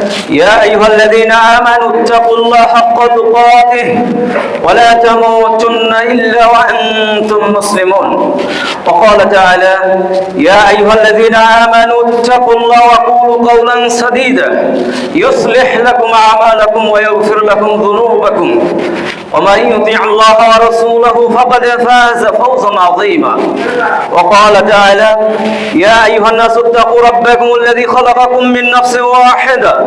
Thank you. يا أيها الذين آمنوا اتقوا الله حق تقاته ولا تموتن إلا وأنتم مسلمون. وقال تعالى يا أيها الذين آمنوا اتقوا الله وقولوا قولا سديدا. يصلح لكم أعمالكم ويغفر لكم ذنوبكم. ومن يطيع الله ورسوله فقد فاز فوزا عظيما. وقال تعالى يا أيها الناس اتقوا ربكم الذي خلقكم من نفس واحدة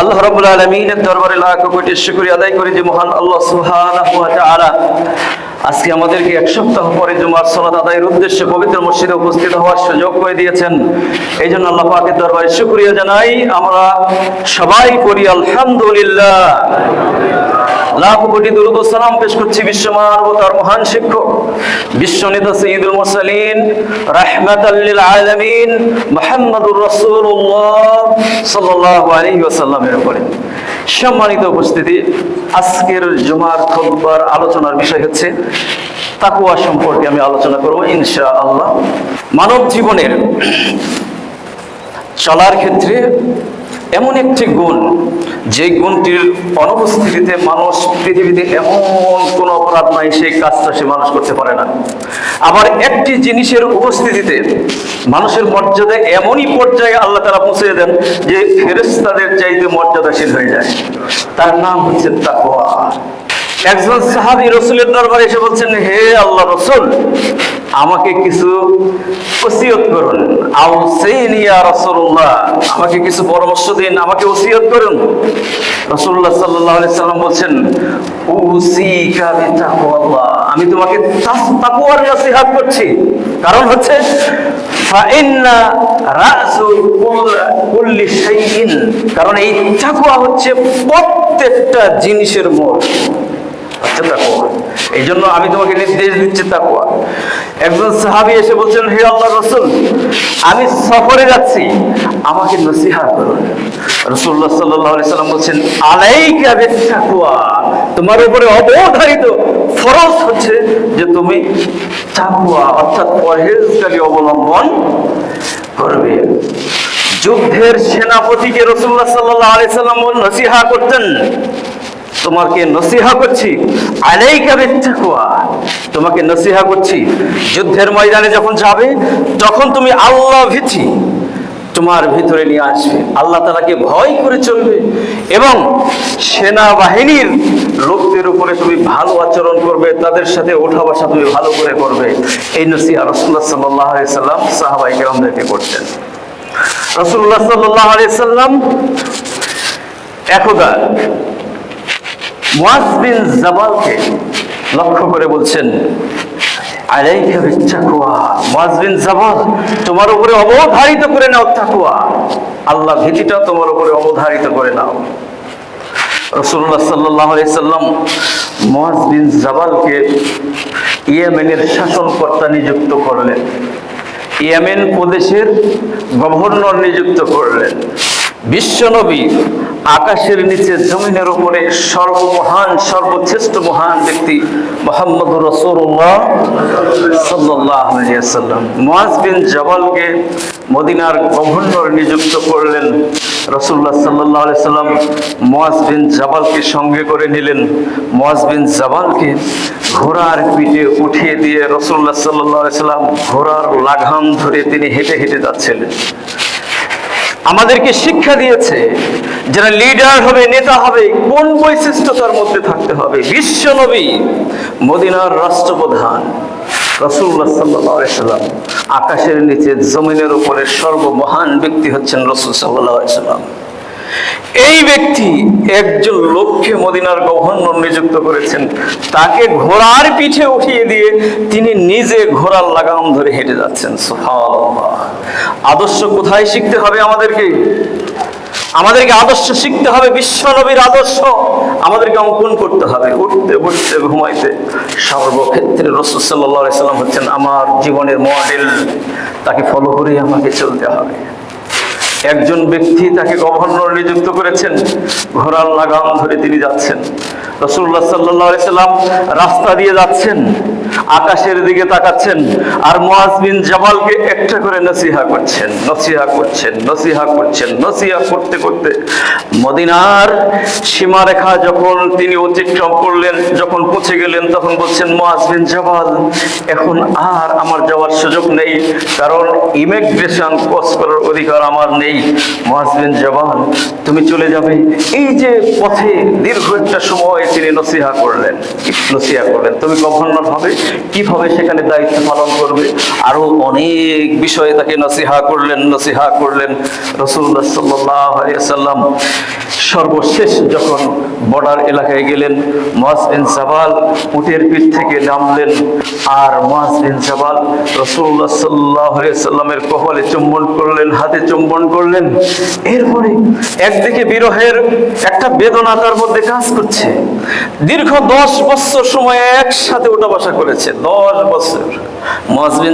আল্লাহ রবুল আলমিনের দরবারে লাখ কোটি শুক্রিয়া আদায় করি যে মহান আল্লাহ সুহানা আজকে আমাদেরকে এক সপ্তাহ পরে জুমার সলাত আদায়ের উদ্দেশ্যে পবিত্র মসজিদে উপস্থিত হওয়ার সুযোগ করে দিয়েছেন। এই জন্য আল্লাহ পাকের দরবারে শুক্রিয়া জানাই। আমরা সবাই করি আলহামদুলিল্লাহ। লাখ কোটি দুরুদ সালাম পেশ করছি বিশ্ব মানবতার মহান শিক্ষক, বিশ্বনেতা সঈদুল মুরসালিন, রাহমাতাল লিল আলামিন, মুহাম্মদুর রাসূলুল্লাহ সাল্লাল্লাহু আলাইহি ওয়াসাল্লামের উপরে। সম্মানিত উপস্থিতি, আজকের জুমার খুতবার আলোচনার বিষয় হচ্ছে তাকুয়া সম্পর্কে আমি আলোচনা করব ইনশাআল্লাহ। মানব জীবনের চলার ক্ষেত্রে এমন একটি গুণ, যে গুণটির অনুপস্থিতিতে মানুষ পৃথিবীতে এমন কোন অপরাধ নাই, সেই কাজটা সে মানুষ করতে পারে না। আবার একটি জিনিসের উপস্থিতিতে মানুষের মর্যাদা এমনই পর্যায়ে আল্লাহ তারা পৌঁছে দেন, যে ফেরেস্তাদের চাইতে মর্যাদাশীল হয়ে যায়। তার নাম হচ্ছে তাকওয়া। একজন সাহাবী রসুলের দরবারে এসে বলছেন, হে আল্লাহ রসুল আমাকে কিছু ওসিয়ত করুন। আউসাইনি ইয়া রাসূলুল্লাহ, আমাকে কিছু পরামর্শ দিন, আমাকে ওসিয়ত করুন। রাসূলুল্লাহ সাল্লাল্লাহু আলাইহি সাল্লাম বলছেন আমি তোমাকে তাক- তাকওয়ার নসিহত করছি। কারণ হচ্ছে কারণ এই তাকওয়া হচ্ছে প্রত্যেকটা জিনিসের মূল হচ্ছে তাকওয়া এই জন্য আমি তোমাকে নির্দেশ দিচ্ছি তাকুয়া একজন সাহাবী এসে বলছেন, হে আল্লাহ রসুল, আমি সফরে যাচ্ছি, আমাকে নসিহা করুন রসুল্লাহ সাল্লাহ সাল্লাম বলছেন, আলাইকা বিত্তাকওয়া তোমার উপরে অবধারিত ফরজ হচ্ছে যে তুমি তাকওয়া অর্থাৎ পরহেজগারি অবলম্বন করবে। যুদ্ধের সেনাপতিকে রসুল্লাহ সাল্লাহ আলাইসাল্লাম নসিহা করতেন। তোমাকে নসিহা করছি তোমাকে নসিহা করছি, যুদ্ধের ময়দানে যখন যাবে, তখন তুমি আল্লাহ ভীতি তোমার ভিতরে নিয়ে আসবে। আল্লাহ তালাকে ভয় করে চলবে এবং সেনাবাহিনীর লোকদের উপরে তুমি ভালো আচরণ করবে, তাদের সাথে ওঠা বসা তুমি ভালো করে করবে। এই নসিহা রসুল্লাহ সাল্লাহ সাল্লাম সাহাবাই কেরামদেরকে করতেন। রসুল্লাহ সাল্লাহ সাল্লাম একদা মুয়াজ বিন জাবালকে লক্ষ্য করে বলছেন, আলাইকা বিত্তাকওয়া বিন তোমার উপরে অবধারিত করে নাও তাকওয়া আল্লাহ ভীতিটা তোমার উপরে অবধারিত করে নাও। রাসূলুল্লাহ সাল্লাল্লাহু সাল্লাম মুয়াজ বিন জাবালকে ইয়েমেনের শাসনকর্তা নিযুক্ত করলেন। ইয়েমেন প্রদেশের গভর্নর নিযুক্ত করলেন। বিশ্বনবী আকাশের নিচে জমিনের উপরে সর্বমহান, সর্বশ্রেষ্ঠ মহান ব্যক্তি মোহাম্মদ রসুল্লাহ সাল্লাম মুয়াজ বিন জবালকে মদিনার গভর্নর নিযুক্ত করলেন রসুল্লাহ সাল্লাহ সাল্লাম মুয়াজ বিন জাবালকে সঙ্গে করে নিলেন। মুয়াজ বিন জাবালকে ঘোড়ার পিঠে উঠিয়ে দিয়ে রসুল্লাহ সাল্লাহ সাল্লাম ঘোড়ার লাগাম ধরে তিনি হেঁটে হেঁটে যাচ্ছিলেন। আমাদেরকে শিক্ষা দিয়েছে যারা লিডার হবে, নেতা হবে, কোন বৈশিষ্ট্যতার মধ্যে থাকতে হবে? বিশ্ব নবী মদিনার রাষ্ট্রপ্রধান আকাশের নিচে জমিনের উপরে সর্বমহান ব্যক্তি হচ্ছেন রসুল সাল্লাহ সাল্লাম। এই ব্যক্তি একজন লোককে মদিনার গভর্নর নিযুক্ত করেছেন। তাকে ঘোড়ার পিঠে উঠিয়ে দিয়ে তিনি নিজে ঘোড়ার লাগাম ধরে হেঁটে যাচ্ছেন। আদর্শ কোথায় শিখতে হবে আমাদেরকে? আমাদেরকে আদর্শ শিখতে হবে, বিশ্বনবীর আদর্শ। আমাদেরকে অঙ্কন করতে হবে, উঠতে, বসতে, ঘুমাইতে। সর্বক্ষেত্রে রসুল সাল্লাহ সাল্লাম হচ্ছেন আমার জীবনের মডেল তাকে ফলো করেই আমাকে চলতে হবে। একজন ব্যক্তি তাকে গভর্নর নিযুক্ত করেছেন। ঘোড়ার লাগাম ধরে তিনি যাচ্ছেন। রসুল্লাহ সাল্লাহ সাল্লাম রাস্তা দিয়ে যাচ্ছেন, আকাশের দিকে তাকাচ্ছেন আর মুআজ বিন জামালকে একটা করে নসিহা করছেন নসিহা করছেন নসিহা করছেন, নসিহা করতে করতে মদিনার সীমারেখা যখন তিনি অতিক্রম করলেন, যখন পৌঁছে গেলেন, তখন বলছেন, মুআজ বিন জামাল এখন আর আমার যাওয়ার সুযোগ নেই, কারণ ইমিগ্রেশন ক্রস করার অধিকার আমার নেই। মুআজ বিন জামাল তুমি চলে যাবে। এই যে পথে দীর্ঘ একটা সময় তিনি নসিহা করলেন। নসিহা করলেন? তুমি গভর্নর হবে কীভাবে সেখানে দায়িত্ব পালন করবে? আরও অনেক বিষয়ে তাকে নসিহা করলেন নসিহা করলেন রসুল্লাহ সাল্লাম সর্বশেষ যখন বর্ডার এলাকায় গেলেন মাস বিন জাবাল উটের পিঠ থেকে নামলেন। আর মাস বিন জাবাল রসুল্লাহ সাল্লাহ সাল্লামের কপালে চুম্বন করলেন, হাতে চুম্বন করলেন। এরপরে একদিকে বিরহের একটা বেদনা তার মধ্যে কাজ করছে। দীর্ঘ দশ বছর সময় একসাথে উঠা বসা করেছে। দশ বছর।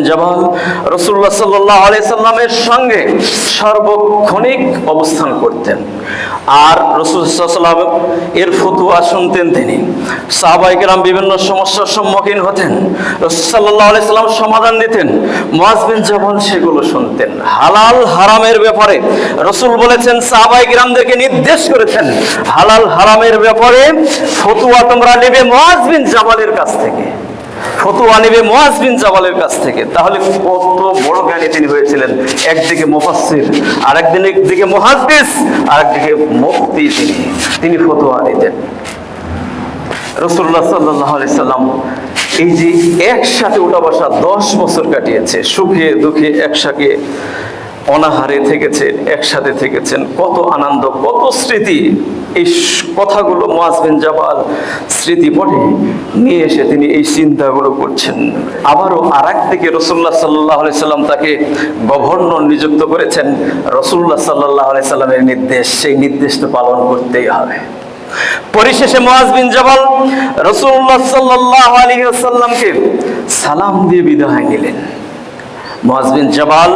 জামাল রসুল্লাহ সাল্লাহ আলাই সাল্লামের সঙ্গে সার্বক্ষণিক অবস্থান করতেন। আর এর ফতুয়া শুনতেন তিনি। সাহবাইকেরাম বিভিন্ন সমস্যার সম্মুখীন হতেন। রসুল্লাহ আলাই সাল্লাম সমাধান দিতেন। মজবিন জামাল সেগুলো শুনতেন। হালাল হারামের ব্যাপারে রসুল বলেছেন, সাহাবাই গ্রামদেরকে নির্দেশ করেছেন, হালাল হারামের ব্যাপারে ফতুয়া তোমরা নেবে মহাজবিন জামালের কাছ থেকে। ফতুয়া নেবে বিন জাবালের কাছ থেকে। তাহলে কত বড় জ্ঞানী তিনি হয়েছিলেন। একদিকে আর একদিন একদিকে আর একদিকে তিনি। তিনি ফতুয়া দিতেন রসুল্লাহ সাল্লাহ আলি সাল্লাম এই যে একসাথে উঠা বসা দশ বছর কাটিয়েছে, সুখে দুঃখে একসাথে। অনাহারে থেকেছেন, একসাথে থেকেছেন। কত আনন্দ, কত স্মৃতি। এই কথাগুলো মোয়াজ বিন জাবাল স্মৃতি পড়ে নিয়ে এসে তিনি এই চিন্তাগুলো করছেন। আবারও আর এক দিকে রসুল্লাহ সাল্লাহ সাল্লাম তাকে গভর্নর নিযুক্ত করেছেন। রসুল্লাহ সাল্লাহ আলি সাল্লামের নির্দেশ, সেই নির্দেশ তো পালন করতেই হবে। পরিশেষে মুআজ বিন জাবাল রাসূলুল্লাহ সাল্লাল্লাহু আলাইহি ওয়াসাল্লামকে সালাম দিয়ে বিদায় নিলেন। মুআজ বিন জাবাল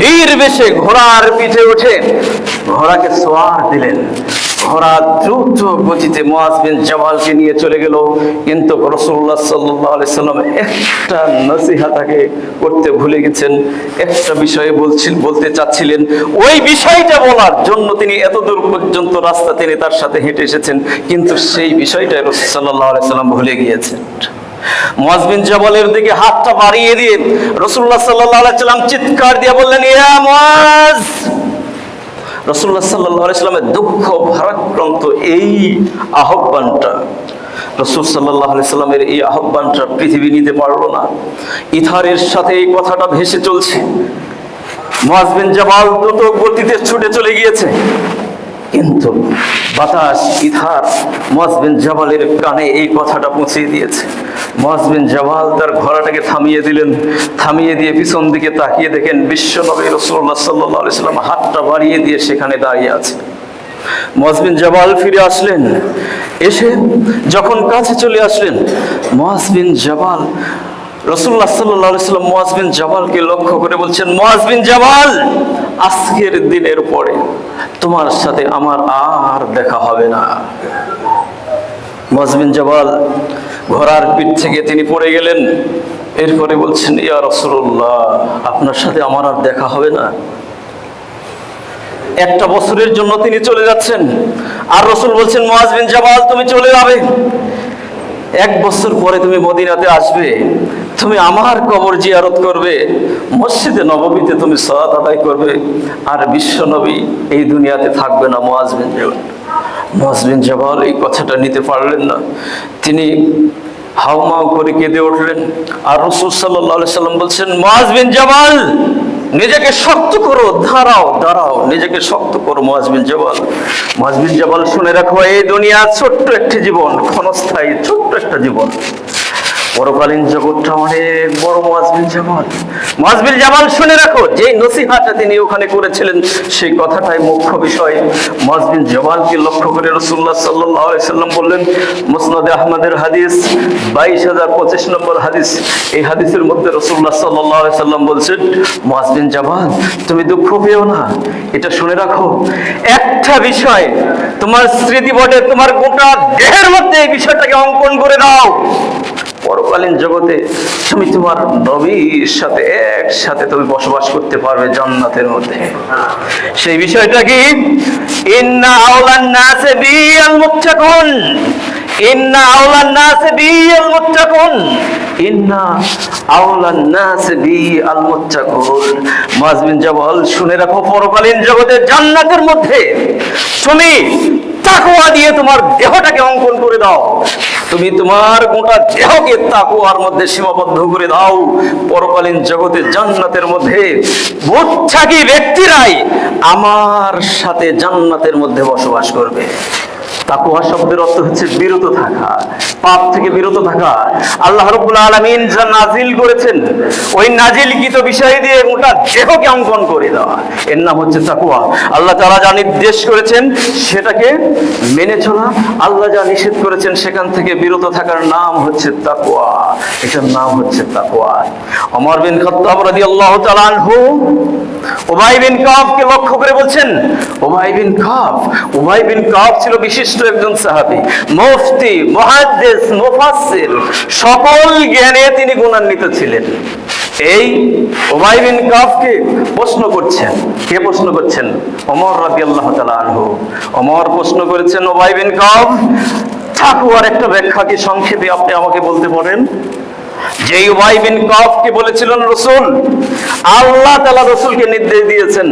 বীর বেশে ঘোড়ার পিঠে উঠে ঘোড়াকে সোয়ার দিলেন। ঘোড়া দ্রুত গতিতে মুআজ বিন জাবালকে নিয়ে চলে গেল। কিন্তু সাল্লাল্লাহু সাল্লাম একটা নসিহা তাকে করতে ভুলে গেছেন। একটা বিষয়ে বলছিল, বলতে চাচ্ছিলেন, ওই বিষয়টা বলার জন্য তিনি এত দূর পর্যন্ত রাস্তা তিনি তার সাথে হেঁটে এসেছেন, কিন্তু সেই বিষয়টা রসুল সাল্লাহ সাল্লাম ভুলে গিয়েছেন। মুয়াজ বিন জাবালের দিকে হাতটা বাড়িয়ে দিয়ে রসুল্লাহ সাল্লাম চিৎকার দিয়ে বললেন রসুল্লাহ দুঃখ ভারাক্রান্ত এই আহ্বানটা, রসুল সাল্লাহ সাল্লামের এই আহ্বানটা পৃথিবী নিতে পারল না। ইথারের সাথে এই কথাটা ভেসে চলছে। মুয়াজ বিন দ্রুত গতিতে ছুটে চলে গিয়েছে। কিন্তু বাতাস ইথার মুয়াজ বিন জাবালের কানে এই কথাটা পৌঁছে দিয়েছে। মুয়াজ বিন জাবাল তার ঘোড়াটাকে থামিয়ে দিলেন, থামিয়ে দিয়ে পিছন দিকে তাকিয়ে দেখেন বিশ্ব নবী রসুল্লাহ সাল্লাহ সাল্লাম হাতটা বাড়িয়ে দিয়ে সেখানে দাঁড়িয়ে আছে। মুয়াজ বিন জাবাল ফিরে আসলেন, এসে যখন কাছে চলে আসলেন, মুয়াজ বিন জাবাল রসুল্লাহ সাল্লাহ সাল্লাম মুয়াজ বিন জাবালকে লক্ষ্য করে বলছেন মুয়াজ বিন জাবাল, আজকের দিনের পরে তোমার সাথে আমার আর দেখা হবে না। মুয়াজ বিন জাবাল ঘোড়ার পিঠ থেকে তিনি পড়ে গেলেন। এরপরে বলছেন, ইয়া রসুল্লাহ আপনার সাথে আমার আর দেখা হবে না। একটা বছরের জন্য তিনি চলে যাচ্ছেন। আর রসুল বলছেন মুয়াজ বিন জাবাল, তুমি চলে যাবে। এক বছর পরে তুমি মদিনাতে আসবে, তুমি আমার কবর জিয়ারত করবে, মসজিদে নবমীতে তুমি সালাত আদায় করবে, আর বিশ্ব নবী এই দুনিয়াতে থাকবে না মুয়াজ বিন জাবাল মুয়াজ এই কথাটা নিতে পারলেন না। তিনি হাউমাউ করে কেঁদে উঠলেন। আর রসুল সাল্লাহ সাল্লাম বলছেন, মুয়াজ বিন জাবাল নিজেকে শক্ত করো, দাঁড়াও দাঁড়াও, নিজেকে শক্ত করো মহাজবিন জবাল। মহাজবিন জবাল শুনে রাখো, এই দুনিয়া ছোট্ট একটি জীবন, ক্ষণস্থায়ী ছোট্ট একটা জীবন। পরকালীন জগৎটা অনেক বড় মজবিল জামাল। মজবিল জামাল, শুনে রাখো যে নসিহাটা তিনি ওখানে করেছিলেন, সেই কথাটাই মুখ্য বিষয়। মজবিন জামালকে লক্ষ্য করে রসুল্লাহ সাল্লাহ সাল্লাম বললেন, মুসনাদ আহমদের হাদিস, বাইশ হাজার পঁচিশ নম্বর হাদিস। এই হাদিসের মধ্যে রসুল্লাহ সাল্লাহ সাল্লাম বলছেন মজবিন জামাল, তুমি দুঃখ পেও না। এটা শুনে রাখো। একটা বিষয়, তোমার স্মৃতিপটে তোমার গোটা দেহের মধ্যে এই বিষয়টাকে অঙ্কন করে দাও। পরকালীন জগতে তুমি তোমার নবীর সাথে একসাথে তুমি বসবাস করতে পারবে জান্নাতের মধ্যে। সেই বিষয়টা কি? ইন্না আওলান নাসে বিয়াল মুত্তাকুন। ইন্না আওলান নাসে বিয়াল মুত্তাকুন। ইন্না আওলান নাসে বিয়াল মুত্তাকুন। মাজবিন জাবাল শুনে রাখো, পরকালীন জগতে জান্নাতের মধ্যে তুমি তাকওয়া দিয়ে তোমার দেহটাকে অঙ্কন করে দাও। তুমি তোমার গোটা দেহকে তাকুয়ার মধ্যে সীমাবদ্ধ করে দাও। পরকালীন জগতে জান্নাতের মধ্যে বুচ্ছাকি ব্যক্তিরাই আমার সাথে জান্নাতের মধ্যে বসবাস করবে। তাকুয়া শব্দের অর্থ হচ্ছে বিরত থাকা, পাপ থেকে বিরত থাকা। আল্লাহ রব্বুল আলামিন যা নাজিল করেছেন, ওই নাজিলকৃত বিষয় দিয়ে গোটা দেহকে অঙ্কন করে দেওয়া। এর নাম হচ্ছে তাকুয়া। আল্লাহ তাআলা যা নির্দেশ করেছেন, সেটাকে মেনে চলা। আল্লাহ যা নিষেধ করেছেন, সেখান থেকে বিরত থাকার নাম হচ্ছে তাকুয়া। এটার নাম হচ্ছে তাকুয়া। ওমর বিন খাত্তাব রাদিয়াল্লাহু তাআলা আনহু, উবাই বিন কাবকে লক্ষ্য করে বলছেন, উবাই বিন কাব উবাই বিন কাফ ছিল বিশিষ্ট একজন সাহাবি, মুফতি, মুহাদ্দিস, মুফাসসির, সকল জ্ঞানে তিনি গুণান্বিত ছিলেন। এই উবাই বিন কাফকে প্রশ্ন করছেন, কে প্রশ্ন করছেন? ওমর রাদিয়াল্লাহু তাআলা আনহু। ওমর প্রশ্ন করেছেন উবাই বিন কাফ ঠাকুর একটা ব্যাখ্যা কি সংক্ষেপে আপনি আমাকে বলতে পারেন? যে উবাই বিন বলেছিলেন রসুল? আল্লাহ তালা রসুলকে নির্দেশ দিয়েছেন,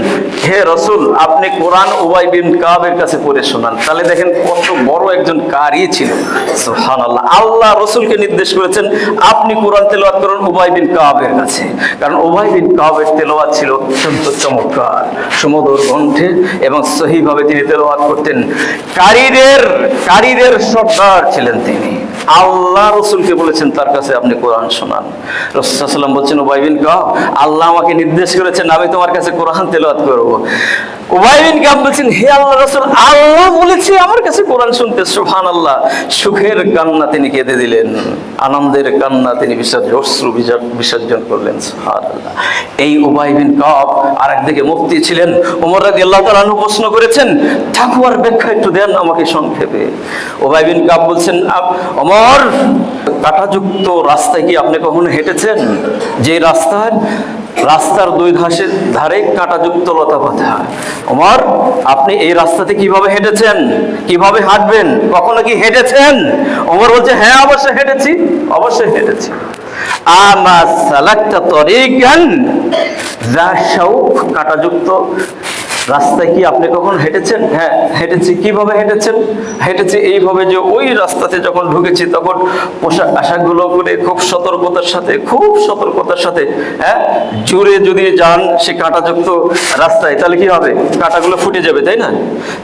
হে রসুল, আপনি কোরআন উবাই বিন কাবের কাছে পড়ে শোনান। তাহলে দেখেন কত বড় একজন কারি ছিল। সুহান আল্লাহ আল্লাহ রসুলকে নির্দেশ করেছেন, আপনি কোরআন তেলাওয়াত করুন উবাই বিন কাবের কাছে। কারণ উবাই বিন কাবের তেলাওয়াত ছিল অত্যন্ত চমৎকার, সুমধুর কণ্ঠে এবং সহিভাবে তিনি তেলাওয়াত করতেন। কারীদের কারীদের সর্দার ছিলেন তিনি। আল্লাহ রসুলকে বলেছেন, তার কাছে আপনি কোরআন শোনান। রসুলাম বলছেন ওবাইবিন কাহ আল্লাহ আমাকে নির্দেশ করেছেন, আমি তোমার কাছে কোরআন তেলাওয়াত করব। ওবাইবিন কাহ বলছেন হে আল্লাহ রসুল, আল্লাহ বলেছে আমার কাছে কোরআন শুনতে সুহান আল্লাহ সুখের কান্না তিনি কেঁদে দিলেন, আনন্দের কান্না তিনি বিসর্জন অশ্রু বিসর্জন- করলেন সুবহান এই উবাই বিন কাব আর একদিকে মুফতি ছিলেন, ওমর রাজি আল্লাহ তালু প্রশ্ন করেছেন ঠাকুয়ার ব্যাখ্যা একটু দেন আমাকে সংক্ষেপে। ওবাই বিন কাব বলছেন ওমর, কাটাযুক্ত রাস্তায় কি আপনি কখনো হেঁটেছেন? যে রাস্তায় রাস্তার দুই ধাসে ধারে কাঁটাযুক্ত লতা পাতা। ওমর, আপনি এই রাস্তাতে কীভাবে হেঁটেছেন? কীভাবে হাঁটবেন? কখনো কি হেঁটেছেন? ওমর বলছে হ্যাঁ অবশ্যই হেঁটেছি অবশ্যই হেঁটেছি। আমা সালাকটা জ্ঞান যা শৌক কাটাযুক্ত রাস্তায় কি আপনি কখন হেঁটেছেন? হ্যাঁ হেঁটেছি। কীভাবে হেঁটেছেন? হেঁটেছি এইভাবে যে ওই রাস্তাতে যখন ঢুকেছি, তখন পোশাক আশাকগুলো করে খুব সতর্কতার সাথে, খুব সতর্কতার সাথে হ্যাঁ জুড়ে যদি যান সে কাঁটাযুক্ত রাস্তায়, তাহলে কি হবে? কাঁটাগুলো ফুটে যাবে, তাই না?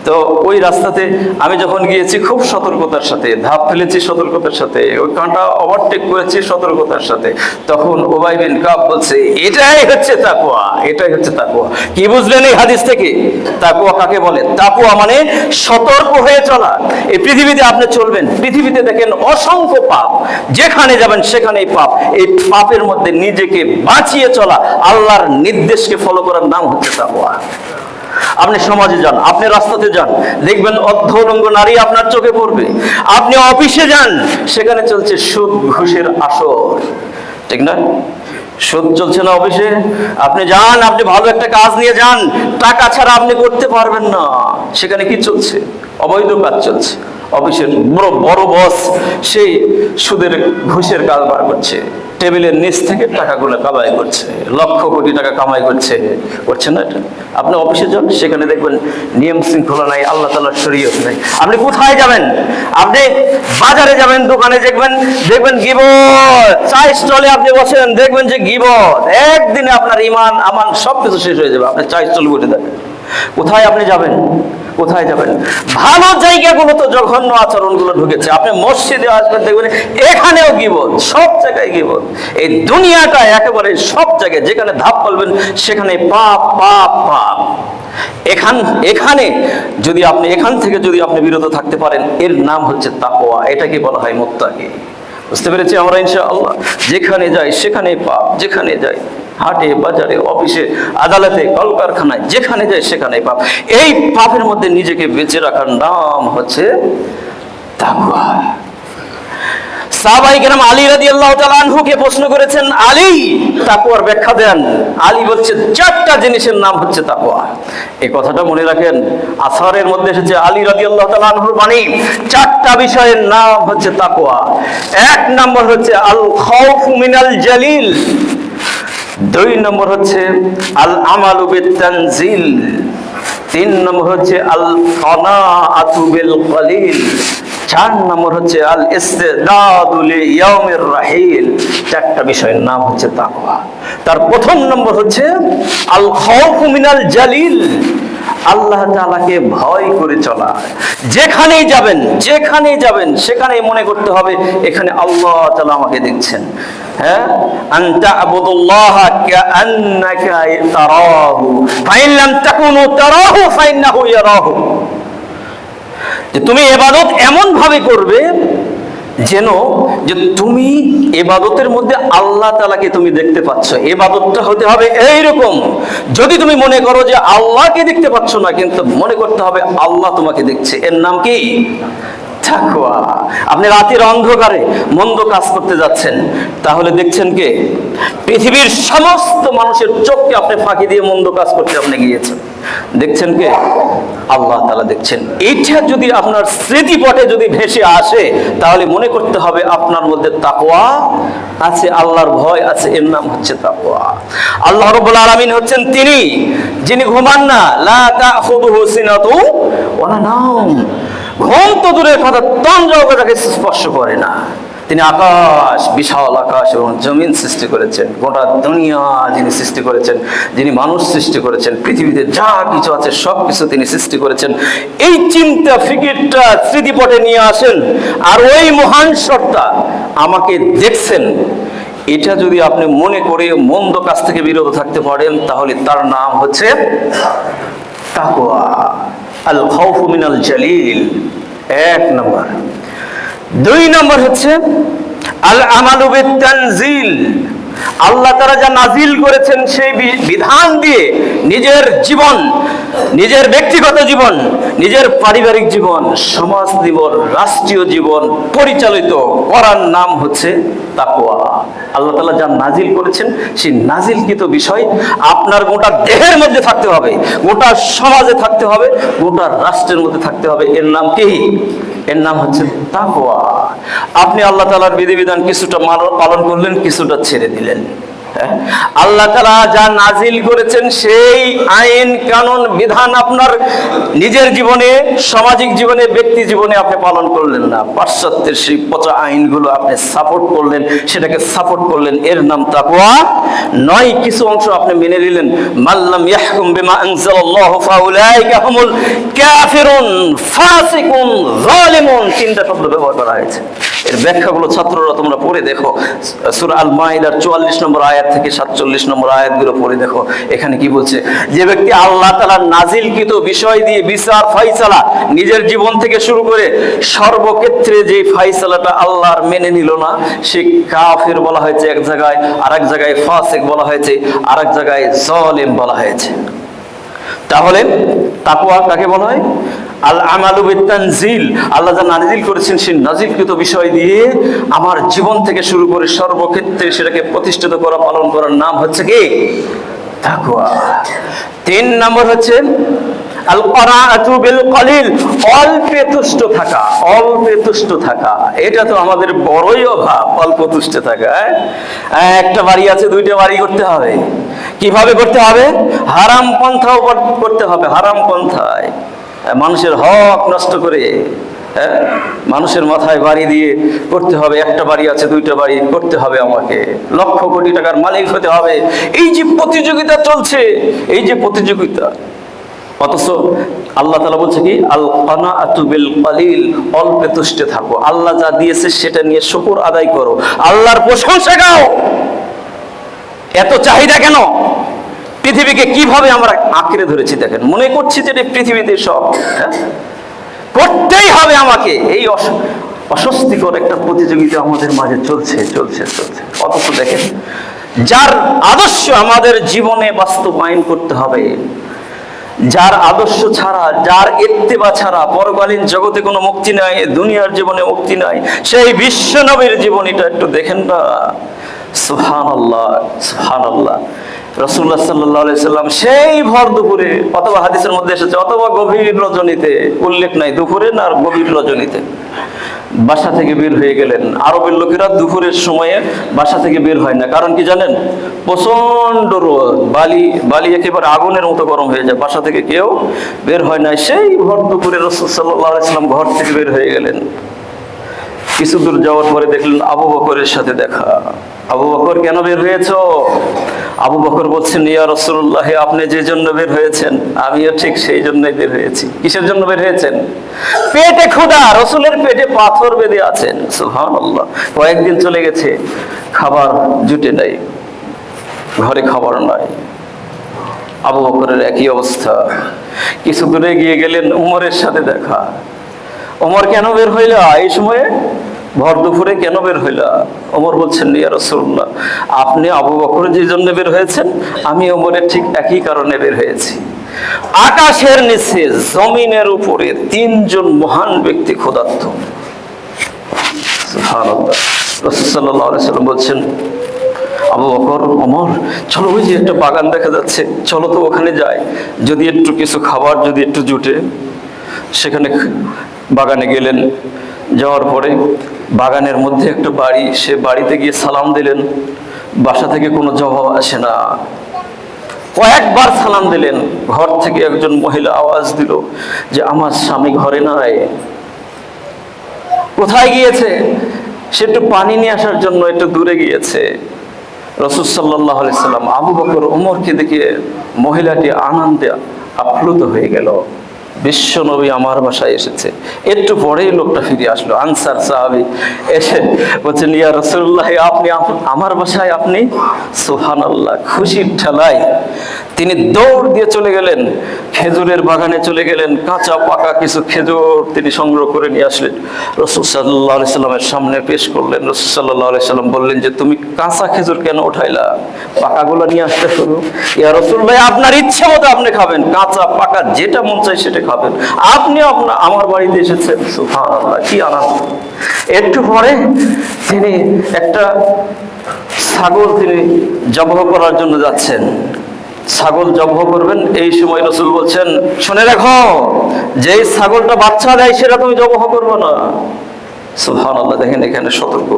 তো ওই রাস্তাতে আমি যখন গিয়েছি, খুব সতর্কতার সাথে, ধাপ ফেলেছি সতর্কতার সাথে, ওই কাঁটা ওভারটেক করেছি সতর্কতার সাথে। তখন ওবাই বিন কাব বলছে, এটাই হচ্ছে তাকুয়া এটাই হচ্ছে তাকুয়া কি বুঝলেন এই হাদিস থেকে? তাকুয়া কাকে বলে? তাকুয়া মানে সতর্ক হয়ে চলা। এই পৃথিবীতে আপনি চলবেন, পৃথিবীতে দেখেন অসংখ্য পাপ। যেখানে যাবেন সেখানেই পাপ। এই পাপের মধ্যে নিজেকে বাঁচিয়ে চলা আল্লাহর নির্দেশকে ফলো করার নাম হচ্ছে তাকুয়া। আপনি সমাজে যান, আপনি রাস্তাতে যান, দেখবেন অর্ধলঙ্গ নারী আপনার চোখে পড়বে। আপনি অফিসে যান, সেখানে চলছে সুদ, ঘুষের আসর। ঠিক না সুদ চলছে না অফিসে? আপনি যান, আপনি ভালো একটা কাজ নিয়ে যান। টাকা ছাড়া আপনি করতে পারবেন না। সেখানে কি চলছে? অবৈধ কাজ চলছে। অফিসের বড় বড় বস সেই সুদের ঘুষের কারবার করছে। টেবিলের নিচ থেকে টাকাগুলো কামাই করছে, লক্ষ কোটি টাকা কামাই করছে করছে না এটা? আপনি অফিসে যান, সেখানে দেখবেন নিয়ম শৃঙ্খলা নাই, আল্লাহ তালার শরীয়ত নাই। আপনি কোথায় যাবেন? আপনি বাজারে যাবেন, দোকানে দেখবেন দেখবেন গিব চাই স্টলে আপনি বসেন, দেখবেন যে গিবত। একদিনে আপনার ইমান আমান সব কিছু শেষ হয়ে যাবে। আপনি চাই স্টল বসে থাকেন। কোথায় আপনি যাবেন? কোথায় যাবেন? ভালো জায়গাগুলো তো জঘন্য আচরণগুলো ঢুকেছে। আপনি মসজিদে আসবেন, দেখবেন এখানেও গিবত, সব জায়গায় গিবত। এই দুনিয়াটা একেবারে সব জায়গায়, যেখানে ধাপ ফেলবেন সেখানে পাপ পাপ পাপ এখান, এখানে যদি আপনি, এখান থেকে যদি আপনি বিরত থাকতে পারেন, এর নাম হচ্ছে তাকোয়া এটাকে বলা হয় মুত্তাকি। বুঝতে পেরেছি আমরা, ইনশাআল্লাহ? যেখানে যাই, সেখানে পাপ যেখানে যাই। হাটে, বাজারে, অফিসে, আদালতে, কলকারখানায়, যেখানে যায় সেখানে পাপ। এই পাপের মধ্যে নিজেকে বেঁচে রাখার নাম হচ্ছে তাকওয়া সাহাবাই কেরাম আলী রাদি আল্লাহ আনহুকে প্রশ্ন করেছেন, আলী তাকুয়ার ব্যাখ্যা দেন। আলী বলছে, চারটা জিনিসের নাম হচ্ছে তাকুয়া এই কথাটা মনে রাখেন, আসারের মধ্যে এসেছে আলী রাদি আল্লাহ আনহুর বাণী। চারটা বিষয়ের নাম হচ্ছে তাকুয়া এক নম্বর হচ্ছে আল খাউফ মিনাল জালিল। দুই নম্বর হচ্ছে আল আমাল তানজিল তিন নম্বর হচ্ছে আল কনা আতুবিল কলিল চার নম্বর হচ্ছে আল ইস্তেদাদুল লিয়াউমির রাহিল। চারটা বিষয়ের নাম হচ্ছে তাকওয়া। তার প্রথম নম্বর হচ্ছে আল খাউফু মিনাল জালিল আল্লাহ তাআলাকে ভয় করে চলা। যেখানেই যাবেন যেখানেই যাবেন, সেখানেই মনে করতে হবে, এখানে আল্লাহ তাআলা আমাকে দেখছেন। হ্যাঁ? তুমি এবাদত এমন ভাবে করবে যেন যে তুমি এবাদতের মধ্যে আল্লাহ তালাকে তুমি দেখতে পাচ্ছ। এবাদতটা হতে হবে এইরকম। যদি তুমি মনে করো যে আল্লাহকে দেখতে পাচ্ছ না, কিন্তু মনে করতে হবে আল্লাহ তোমাকে দেখছে। এর নাম কি? তাকওয়া। আপনি রাতের অন্ধকারে মন্দ কাজ করতে যাচ্ছেন, তাহলে দেখছেন কে? পৃথিবীর সমস্ত মানুষের চোখকে আপনি ফাঁকি দিয়ে মন্দ কাজ করতে আপনি গিয়েছেন। দেখছেন কে? আল্লাহ তালা দেখছেন। এইটা যদি আপনার স্মৃতিপটে যদি ভেসে আসে, তাহলে মনে করতে হবে আপনার মধ্যে তাকওয়া আছে, আল্লাহর ভয় আছে, এর নাম হচ্ছে তাকওয়া। আল্লাহ রব্বুল আলামিন হচ্ছেন তিনি, যিনি ঘুমান না, লা তাখুদুহু সিনাতু ওয়ালা নাওম। ঘুম তো দূরের কথা তন্দ্রাও তাকে স্পর্শ করে না। তিনি আকাশ, বিশাল আকাশ এবং জমিন সৃষ্টি করেছেন। গোটা দুনিয়া যিনি সৃষ্টি করেছেন, যিনি মানুষ সৃষ্টি করেছেন, পৃথিবীতে যা কিছু আছে সব কিছু তিনি সৃষ্টি করেছেন। এই চিন্তা ফিকিরটা স্মৃতিপটে নিয়ে আসেন। আর ওই মহান সত্তা আমাকে দেখছেন। এটা যদি আপনি মনে করে মন্দ কাজ থেকে বিরত থাকতে পারেন, তাহলে তার নাম হচ্ছে তাকওয়া। আল খাউফু মিনাল জালিল। এক নম্বর। দুই নম্বর হচ্ছে আল আমালু বিতানজিল আল্লাহ তারা যা নাজিল করেছেন সেই বিধান দিয়ে নিজের জীবন, নিজের ব্যক্তিগত জীবন, নিজের পারিবারিক জীবন, সমাজ জীবন, রাষ্ট্রীয় জীবন পরিচালিত করার নাম হচ্ছে তাকওয়া। আল্লাহ তালা যা নাজিল করেছেন, সেই নাজিলকৃত বিষয় আপনার গোটা দেহের মধ্যে থাকতে হবে, গোটা সমাজে থাকতে হবে, গোটা রাষ্ট্রের মধ্যে থাকতে হবে। এর নাম কি? এর নাম হচ্ছে তাকোয়া আপনি আল্লাহ তালার বিধিবিধান কিছুটা পালন করলেন, কিছুটা ছেড়ে দিলেন? আল্লাহ তাআলা যা নাজিল করেছেন সেই আইন কানুন বিধান আপনার নিজের জীবনে, সামাজিক জীবনে, ব্যক্তি জীবনে আপনি পালন করলেন না। পাশ্চাত্যের সেই পচা আইনগুলো আপনি সাপোর্ট করলেন, সেটাকে সাপোর্ট করলেন, এর নাম তাকওয়া নয়। কিছু অংশ আপনি মেনে নিলেন। মাল্লাম ইয়াহকুম বিমা আনজালাল্লাহু ফাউলাইকা হুমুল কাফিরুন ফাসিকুন জালিমুন তিনটা শব্দ ব্যবহার করা হয়েছে। এর ব্যাখ্যাগুলো ছাত্ররা তোমরা পড়ে দেখো। সূরা আল মাইদার 44 নম্বর আয়াত থেকে 47 নম্বর আয়াতগুলো পড়ে দেখো। এখানে কি বলছে? যে ব্যক্তি আল্লাহ তাআলার নাজিলকৃত বিষয় দিয়ে বিচার ফাইসালা নিজের জীবন থেকে শুরু করে সর্বক্ষেত্রে যে ফাইসালাটা আল্লাহর মেনে নিল না, সে কাফের বলা হয়েছে এক জায়গায়, আরেক জায়গায় ফাসিক বলা হয়েছে, আরেক জায়গায় জালিম বলা হয়েছে। তাহলে তাকওয়া কাকে বলা হয়? আল আমালু বিতানজিল। আল্লাহ যা নাজিল করেছেন সেই নাজিলকৃত বিষয় দিয়ে আমার জীবন থেকে শুরু করে সর্বক্ষেত্রে সেটাকে প্রতিষ্ঠিত করা, পালন করার নাম হচ্ছে কি? তাকুয়া তিন নম্বর হচ্ছে আল করাআতু বিল কলিল অল্পে তুষ্ট থাকা, অল্পে তুষ্ট থাকা। এটা তো আমাদের বড়ই অভাব, অল্প তুষ্ট থাকা হ্যাঁ? একটা বাড়ি আছে, দুইটা বাড়ি করতে হবে। কীভাবে করতে হবে? হারাম পন্থাও করতে হবে, হারাম পন্থায়। মানুষের হক নষ্ট করে হ্যাঁ? মানুষের মাথায় বাড়ি দিয়ে করতে হবে, একটা বাড়ি আছে, দুইটা বাড়ি করতে হবে আমাকে। লক্ষ কোটি টাকার মালিক হতে হবে। এই যে প্রতিযোগিতা চলছে, এই যে প্রতিযোগিতা অথচ আল্লাহ তালা বলছে কি আল কানা বিল কালিল অল্পে তুষ্টে থাকো। আল্লাহ যা দিয়েছে সেটা নিয়ে শুকুর আদায় করো। আল্লাহর প্রশংসা গাও। এত চাহিদা কেন? পৃথিবীকে কীভাবে আমরা আঁকড়ে ধরেছি দেখেন। মনে করছি যে পৃথিবীতে সব হ্যাঁ? করতেই হবে আমাকে। এই অস- অস্বস্তিকর একটা প্রতিযোগিতা আমাদের মাঝে চলছে চলছে চলছে। অথচ দেখেন, যার আদর্শ আমাদের জীবনে বাস্তবায়ন করতে হবে। যার আদর্শ ছাড়া, যার ইত্তেবা ছাড়া পরকালীন জগতে কোনো মুক্তি নাই, দুনিয়ার জীবনে মুক্তি নাই, সেই বিশ্ব নবীর জীবনীটা একটু দেখেন না। সুহান আল্লাহ সুহান আল্লাহ রসুল্লাহ সাল্লাহ সাল্লাম সেই ভর দুপুরে, অথবা হাদিসের মধ্যে এসেছে, অথবা গভীর রজনীতে, উল্লেখ নাই, দুপুরে না গভীর রজনীতে। বাসা থেকে বের হয়ে গেলেন। আরবের লোকেরা দুপুরের সময়ে বাসা থেকে বের হয় না। কারণ কি জানেন? প্রচণ্ড রোদ। বালি বালি একেবারে আগুনের মতো গরম হয়ে যায়। বাসা থেকে কেউ বের হয় না সেই ভর দুপুরে রসদ সাল্লাহ ইসলাম ঘর থেকে বের হয়ে গেলেন। কিছু দূর যাওয়ার পরে দেখলেন আবু বকরের সাথে দেখা। আবু বকর কেন বের হয়েছ? আবু বকর বলছেন, ইয়া রসুল্লাহ আপনি যে জন্য বের হয়েছেন, আমিও ঠিক সেই জন্যই বের হয়েছি। কিসের জন্য বের হয়েছেন? পেটে ক্ষুধা, রসুলের পেটে পাথর বেঁধে আছেন। সুহান কয়েকদিন চলে গেছে, খাবার জুটে নাই, ঘরে খাবার নাই। আবু বকরের একই অবস্থা। কিছু দূরে গিয়ে গেলেন উমরের সাথে দেখা। ওমর কেন বের হইলা? এই সময়ে ভর দুপুরে কেন বের হইলা? ওমর বলছেন, ইয়া রাসূলুল্লাহ, আপনি আবু বকর যে জন্য বের হয়েছেন, আমি ওমরের ঠিক একই কারণে বের হয়েছি। আকাশের নিচে জমিনের উপরে তিনজন মহান ব্যক্তি ক্ষুধার্ত। বলছেন, আবু বকর, ওমর, চলো ওই যে একটা বাগান দেখা যাচ্ছে, চলো তো ওখানে যাই। যদি একটু কিছু খাবার, যদি একটু জুটে, সেখানে বাগানে গেলেন। যাওয়ার পরে বাগানের মধ্যে একটা বাড়ি, সে বাড়িতে গিয়ে সালাম দিলেন। বাসা থেকে কোনো জবাব আসে না। কয়েকবার সালাম দিলেন। ঘর থেকে একজন মহিলা আওয়াজ দিল যে, আমার স্বামী ঘরে নাই। কোথায় গিয়েছে? সে একটু পানি নিয়ে আসার জন্য একটু দূরে গিয়েছে। রসুল সাল্লাহ সাল্লাম আবু বকর ওমরকে দেখে মহিলাটি আনন্দে আপ্লুত হয়ে গেল। বিশ্ব নবী আমার বাসায় এসেছে। একটু পরেই লোকটা ফিরে আসলো, আনসার সাহাবি এসে বলছেন, ইয়া রসুল্লাহ আপনি আমার বাসায় আপনি সুহান আল্লাহ খুশির ঠেলায় তিনি দৌড় দিয়ে চলে গেলেন, খেজুরের বাগানে চলে গেলেন, কাঁচা পাকা কিছু খেজুর তিনি সংগ্রহ করে নিয়ে আসলেন। রসুল সাল্লাহ সাল্লামের সামনে পেশ করলেন, রসুল সাল্লাহ সাল্লাম বললেন যে, তুমি কাঁচা খেজুর কেন উঠাইলা? পাকাগুলো নিয়ে আসতে শুরু ইয়া রসুল ভাই, আপনার ইচ্ছে মতো আপনি খাবেন, কাঁচা, পাকা, যেটা মন চাই সেটা খাবেন। আপনি আপনার আমার বাড়িতে এসেছেন কি আনন্দ একটু পরে তিনি একটা ছাগল তিনি জবহ করার জন্য যাচ্ছেন। ছাগল জবহ করবেন, এই সময় রসুল বলছেন, শুনে রাখো, যেই ছাগলটা বাচ্চা দেয়, সেটা তুমি জবহ করবে না। সুহান আল্লাহ দেখেন এখানে সতর্ক।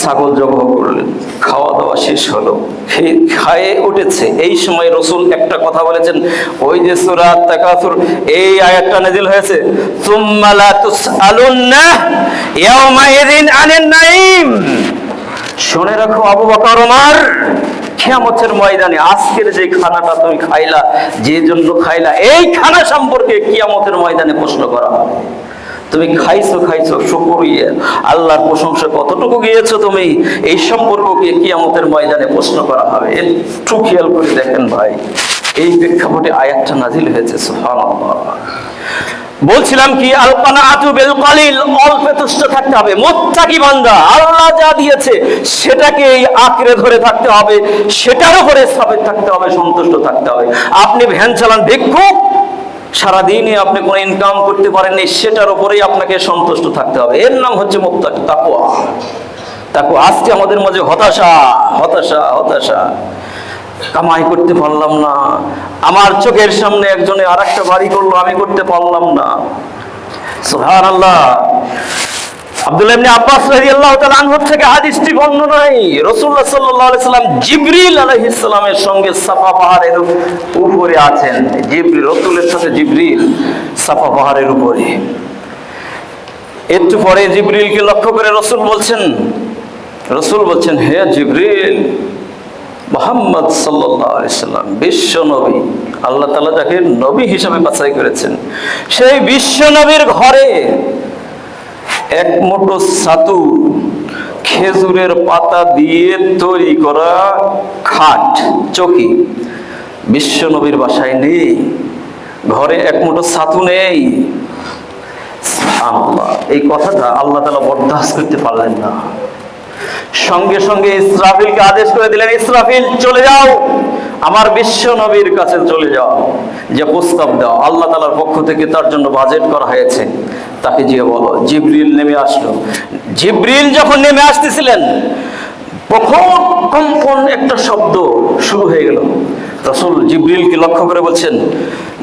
ছাগল করলেন খাওয়া দাওয়া শেষ হলো, খায়ে উঠেছে। এই সময় রসুল একটা কথা বলেছেন, ওই যে সুরাত তাকাসুর, এই আয়াতটা নাজিল হয়েছে তুম্মা লা তুসআলুন্না ইয়াউমাইযিন আনিন নাঈম। শুনে রাখো, আবু বকর ওমর কিয়ামতের ময়দানে আজকের যে খানাটা তুমি খাইলা, যে জন্য খাইলা, এই খানা সম্পর্কে কিয়ামতের ময়দানে প্রশ্ন করা। হবে তুমি খাইছো খাইছো, শুকুর ইয়ে। আল্লাহর প্রশংসা কতটুকু গিয়েছো তুমি, এই সম্পর্ককে কিয়ামতের ময়দানে প্রশ্ন করা হবে। একটু খেয়াল করে দেখেন ভাই, এই প্রেক্ষাপটে আয়াতটা নাজিল হয়েছে, সুবহানাল্লাহ। বলছিলাম কি আলকানা আতু বেল কালিল অল্পে তুষ্ট থাকতে হবে। মোত্তাকি বান্দা, আল্লাহ যা দিয়েছে সেটাকে আঁকড়ে ধরে থাকতে হবে, সেটার উপরে সাবেক থাকতে হবে, সন্তুষ্ট থাকতে হবে। আপনি ভ্যান চালান, ভিক্ষুক, সারাদিনে আপনি কোনো ইনকাম করতে পারেননি, সেটার উপরেই আপনাকে সন্তুষ্ট থাকতে হবে। এর নাম হচ্ছে মোত্তাকি তাকুয়া তাকুয়া আজকে আমাদের মাঝে হতাশা হতাশা হতাশা। কামাই করতে পারলাম না। আমার চোখের সামনে একজনে আর একটা বাড়ি করল, আমি করতে পারলাম না। সুহান আল্লাহ আব্দুল্লাহ ইবনে আব্বাস রাদিয়াল্লাহু তাআলা আনহু থেকে হাদিসটি বর্ণনায় রাসূলুল্লাহ সাল্লাল্লাহু আলাইহি সাল্লাম জিবরিল আলাইহিস সালামের সঙ্গে সাফা পাহাড়ের উপরে আছেন। জিবরিল, রাসূলের সাথে জিবরিল সাফা পাহাড়ের উপরে। একটু পরে জিবরিলকে লক্ষ্য করে রসুল বলছেন রসুল বলছেন, হে জিবরিল মোহাম্মদ সাল্লাম, বিশ্ব নবী। আল্লাহ তালা যাকে নবী হিসাবে বাছাই করেছেন, সেই বিশ্ব নবীর ঘরে এক মুঠো ছাতু, খেজুরের পাতা দিয়ে তৈরি করা খাট, চকি। বিশ্ব নবীর বাসায় নেই, ঘরে এক মুঠো সাতু নেই। এই কথাটা আল্লাহ তালা বরদাস্ত করতে পারলেন না। সঙ্গে সঙ্গে ইসরাফিলকে আদেশ করে দিলেন, ইসরাফিল, চলে যাও। আমার বিশ্ব নবীর কাছে চলে যাও। যে প্রস্তাব দাও, আল্লাহ তালার পক্ষ থেকে তার জন্য বাজেট করা হয়েছে। তাকে যে বলো, জিব্রিল নেমে আসলো। জিব্রিল যখন নেমে আসতেছিলেন, প্রখর কম্পন একটা শব্দ শুরু হয়ে গেল। রসুল জিব্রিলকে লক্ষ্য করে বলছেন,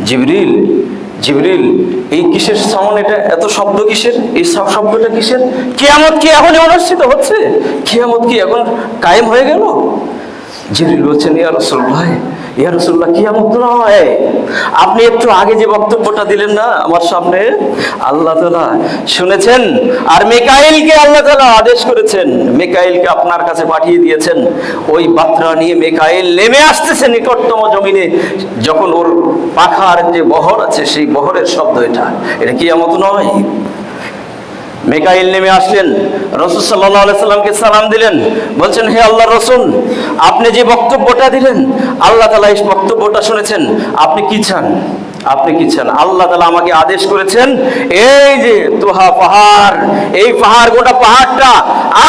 জিব্রিল জিবরিল, এই কিসের সাউন্ড এটা? এত শব্দ কিসের? এই সব শব্দটা কিসের? কিয়ামত কি এখন অনুষ্ঠিত হচ্ছে? কেয়ামত কি এখন কায়েম হয়ে গেল? জিবরিল বলছেন, ইয়া ভাই ইয়া রসুল্লাহ কিয়ামত নয়। আপনি একটু আগে যে বক্তব্যটা দিলেন না, আমার সামনে, আল্লাহ তালা শুনেছেন, আর মেকাইলকে আল্লাহ তালা আদেশ করেছেন, মেকাইলকে আপনার কাছে পাঠিয়ে দিয়েছেন। ওই বার্তা নিয়ে মেকাইল নেমে আসতেছে নিকটতম জমিনে, যখন ওর পাখার যে বহর আছে, সেই বহরের শব্দ এটা। এটা কিয়ামত নয়। মেকাইল নেমে আসলেন। রসুল সাল্লাহ সাল্লামকে সালাম দিলেন। বলছেন, হে আল্লাহ রসুল, আপনি যে বক্তব্যটা দিলেন, আল্লাহ তালা এই বক্তব্যটা শুনেছেন। আপনি কি চান? আপনি কি চান? আল্লাহ তালা আমাকে আদেশ করেছেন, এই যে তোহা পাহাড়, এই পাহাড়, গোটা পাহাড়টা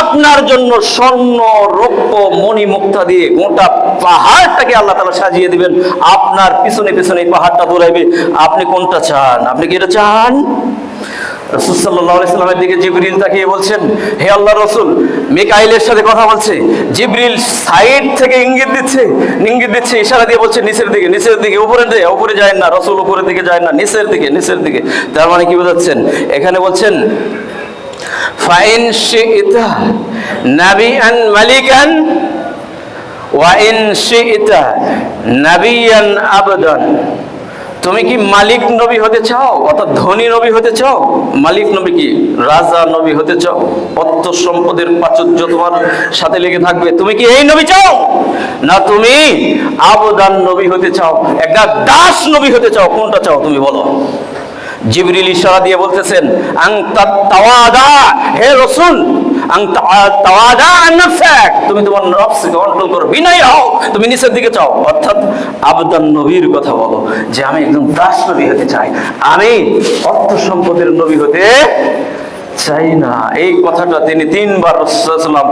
আপনার জন্য স্বর্ণ, রৌপ্য, মণি মুক্তা দিয়ে গোটা পাহাড়টাকে আল্লাহ তালা সাজিয়ে দিবেন। আপনার পিছনে পিছনে এই পাহাড়টা দৌড়াইবে। আপনি কোনটা চান? আপনি কি এটা চান? রসুল সাল্লাহ ইসলামের দিকে জিবরিল তাকিয়ে বলছেন, হে আল্লাহ রসুল, মিকাইলের সাথে কথা বলছে। জিবরিল সাইড থেকে ইঙ্গিত দিচ্ছে ইঙ্গিত দিচ্ছে, ইশারা দিয়ে বলছে, নিচের দিকে নিচের দিকে উপরে দেয় উপরে যায় না, রসুল উপরের দিকে যায় না, নিচের দিকে নিচের দিকে। তার মানে কি বোঝাচ্ছেন? এখানে বলছেন, ফাইন শিইতা নাবিয়ান মালিকান ওয়াইন শিইতা নাবিয়ান আবদান। তুমি কি মালিক নবী হতে চাও? অর্থাৎ ধনী নবী হতে চাও? মালিক নবী কি? রাজা নবী হতে চাও? অর্থ সম্পদের প্রাচুর্য তোমার সাথে লেগে থাকবে। তুমি কি এই নবী চাও? না, তুমি আবদান নবী হতে চাও। একটা দাস নবী হতে চাও। কোনটা চাও তুমি বলো? জিবরিল ইশারা দিয়ে বলতেছেন আং তাওয়াদা, হে রসুল তুমি তোমার নফসকে কন্ট্রোল করো। বিনয় হও। তুমি নিচের দিকে চাও। অর্থাৎ আবদান নবীর কথা বলো, যে আমি একজন দাস নবী হতে চাই। আমি অর্থ সম্পদের নবী হতে চাই না এই কথাটা তিনি তিনবার রসুলাম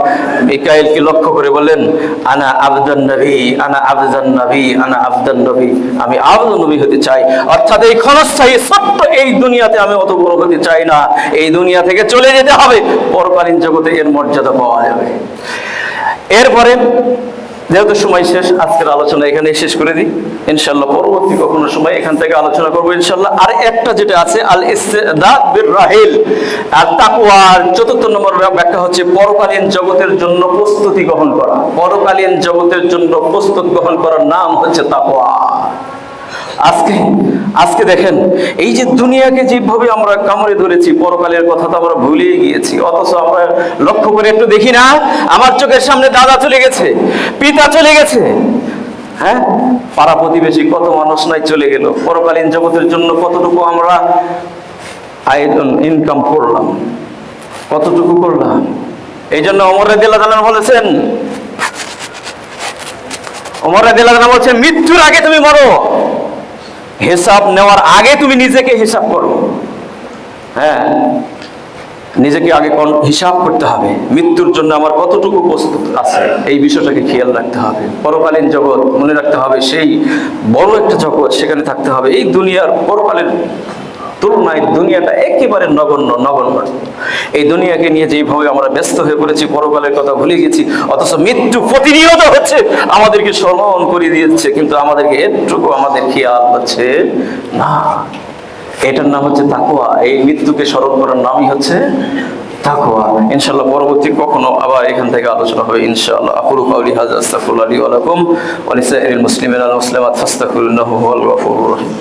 লক্ষ্য করে বললেন, আনা আবদান নবী, আনা আবদান নবী, আনা আবদান নবী। আমি আবদান নবী হতে চাই। অর্থাৎ এই ক্ষণস্থায়ী ছোট্ট এই দুনিয়াতে আমি অত বড় হতে চাই না। এই দুনিয়া থেকে চলে যেতে হবে। পরকালীন জগতে এর মর্যাদা পাওয়া যাবে। এরপরে যেহেতু সময় শেষ, আজকের আলোচনা এখানে শেষ করে দিই। ইনশাল্লাহ পরবর্তী কখনো সময় এখান থেকে আলোচনা করব ইনশাল্লাহ আর একটা যেটা আছে আল ইস্তেদাদ রাহিল আর তাকুয়ার চতুর্থ নম্বর ব্যাখ্যা হচ্ছে, পরকালীন জগতের জন্য প্রস্তুতি গ্রহণ করা। পরকালীন জগতের জন্য প্রস্তুত গ্রহণ করার নাম হচ্ছে তাকুয়া আজকে আজকে দেখেন, এই যে দুনিয়াকে যেভাবে আমরা কামড়ে ধরেছি, পরকালের কথা তো আমরা ভুলেই গিয়েছি, অথচ আমরা লক্ষ্য করে একটু দেখি না, আমার চোখের সামনে দাদা চলে গেছে, পিতা চলে গেছে। হ্যাঁ? পাড়া প্রতিবেশী কত মানুষ নাই চলে গেল, পরকালীন জগতের জন্য কতটুকু আমরা আয়োজন ইনকাম করলাম, কতটুকু করলাম? এই জন্য অমর রাদিয়াল্লাহু বলেছেন অমর তাআলা বলছেন, মৃত্যুর আগে তুমি মরো। হিসাব নেওয়ার আগে তুমি নিজেকে হিসাব করো। হ্যাঁ? নিজেকে আগে কোন হিসাব করতে হবে। মৃত্যুর জন্য আমার কতটুকু প্রস্তুত আছে, এই বিষয়টাকে খেয়াল রাখতে হবে। পরকালীন জগৎ মনে রাখতে হবে, সেই বড় একটা জগৎ সেখানে থাকতে হবে। এই দুনিয়ার পরকালের তুলনায় দুনিয়াটা একেবারে নগণ্য নগণ্য। এই দুনিয়াকে নিয়ে যেভাবে আমরা ব্যস্ত হয়ে পড়েছি, পরকালের কথা ভুলে গেছি, অথচ মৃত্যু প্রতিনিয়ত হচ্ছে, আমাদেরকে স্মরণ করে দিয়েছে, কিন্তু আমাদেরকে এটুকু আমাদের খেয়াল হচ্ছে না। এটার নাম হচ্ছে তাকুয়া এই মৃত্যুকে স্মরণ করার নামই হচ্ছে তাকুয়া ইনশাআল্লাহ পরবর্তী কখনো আবার এখান থেকে আলোচনা হবে, ইনশাআল্লাহ। আকুলু কাউলি হাযা আস্তাগফিরুল্লাহ ওয়া লাকুম, ওয়া লিসাইরিল মুসলিমিনা ওয়াল মুসলিমাত ফাস্তাগফিরুহু হুয়াল গফুরুর রহিম।